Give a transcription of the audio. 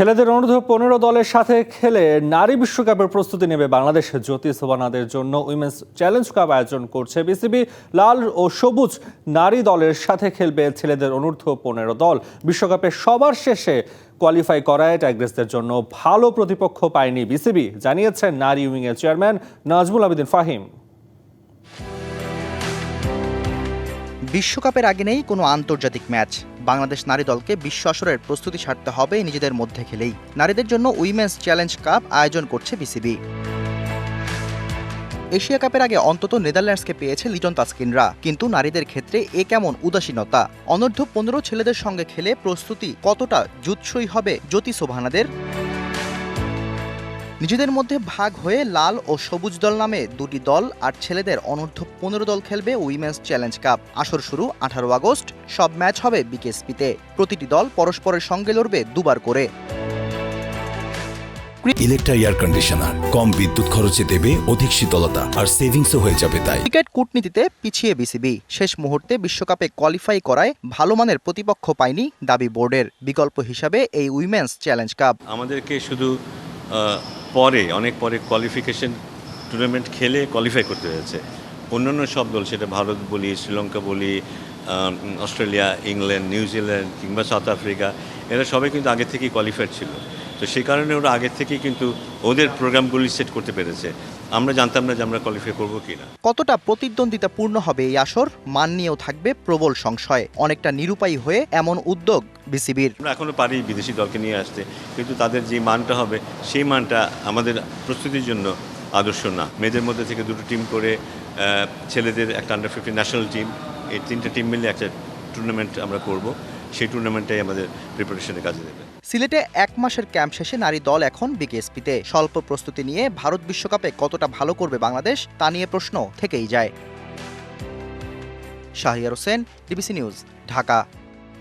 ছেলেদের অনূর্ধ্ব পনেরো দলের সাথে খেলে নারী বিশ্বকাপের প্রস্তুতি নেবে বাংলাদেশ। জ্যোতি সোবানাদের জন্য উইমেন্স চ্যালেঞ্জ কাপ আয়োজন করছে বিসিবি। লাল ও সবুজ নারী দলের সাথে খেলবে ছেলেদের অনূর্ধ্ব পনেরো দল। বিশ্বকাপে সবার শেষে কোয়ালিফাই করায় টাইগ্রেসদের জন্য ভালো প্রতিপক্ষ পায়নি বিসিবি, জানিয়েছেন নারী উইংয়ের চেয়ারম্যান নাজমুল আবেদিন ফাহিম। বিশ্বকাপের আগে নেই কোনো আন্তর্জাতিক ম্যাচ। বাংলাদেশ নারী দলকে বিশ্ব আসরের প্রস্তুতি সারতে হবে নিজেদের মধ্যে খেলেই। নারীদের জন্য উইমেন্স চ্যালেঞ্জ কাপ আয়োজন করছে বিসিবি। এশিয়া কাপের আগে অন্তত নেদারল্যান্ডসকে পেয়েছে লিটন তাস্কিনরা। কিন্তু নারীদের ক্ষেত্রে এ কেমন উদাসীনতা? অনূর্ধ্ব পনেরো ছেলেদের সঙ্গে খেলে প্রস্তুতি কতটা জুৎসই হবে জ্যোতি সোভানাদের? নিজেদের মধ্যে ভাগ হয়ে লাল ও সবুজ দল নামে দুটি দল আর ছেলেদের অনূর্ধ্ব পনেরো দল খেলবে উইমেন্স চ্যালেঞ্জ কাপ। আসর শুরু আঠারো আগস্ট। সব ম্যাচ হবে বিকেএসপিতে। প্রতিটি দল পরস্পরের সঙ্গে লড়বে দুবার করে। ইলেকট্রা এয়ার কন্ডিশনার কম বিদ্যুৎ খরচে দেবে অধিক শীতলতা আর সেভিংসও হয়ে যাবে তাই। ক্রিকেট কূটনীতিতে পিছিয়ে বিসিবি। শেষ মুহূর্তে বিশ্বকাপে কোয়ালিফাই করায় ভালো মানের প্রতিপক্ষ পায়নি দাবি বোর্ডের। বিকল্প হিসাবে এই উইমেন্স চ্যালেঞ্জ কাপ। আমাদেরকে শুধু পরে, অনেক পরে কোয়ালিফিকেশন টুর্নামেন্ট খেলে কোয়ালিফাই করতে হয়েছে। অন্যান্য সব দল, সেটা ভারত বলি, শ্রীলঙ্কা বলি অস্ট্রেলিয়া, ইংল্যান্ড নিউজিল্যান্ড কিংবা সাউথ আফ্রিকা, এরা সবাই কিন্তু আগে থেকেই কোয়ালিফাইড ছিল। তো সেই কারণে ওরা আগে থেকেই কিন্তু ওদের প্রোগ্রামগুলি সেট করতে পেরেছে। আমরা জানতাম না যে আমরা কোয়ালিফাই করব কি না কতটা প্রতিদ্বন্দ্বিতাপূর্ণ হবে এই আসর? মান নিয়েও থাকবে প্রবল সংশয়। অনেকটা নিরুপায়ী হয়ে এমন উদ্যোগ বিসিবির। আমরা এখনও পারি বিদেশি দলকে নিয়ে আসতে কিন্তু তাদের যে মানটা হবে সেই মানটা আমাদের প্রস্তুতির জন্য আদর্শ না। মেয়েদের মধ্যে থেকে দুটো টিম করে ছেলেদের একটা আন্ডার ফিফটিন ন্যাশনাল টিম এই তিনটে টিম মিলে একটা টুর্নামেন্ট আমরা করব। সেই টুর্নামেন্টটাই আমাদের প্রিপারেশনে কাজে দেবে। সিলেটে এক মাসের ক্যাম্প শেষে নারী দল এখন বিকেএসপিতে স্বল্প প্রস্তুতি নিয়ে ভারত বিশ্বকাপে কতটা ভালো করবে বাংলাদেশ, তা নিয়ে প্রশ্ন থেকেই যায়। Shahiar Hossain DBC news Dhaka.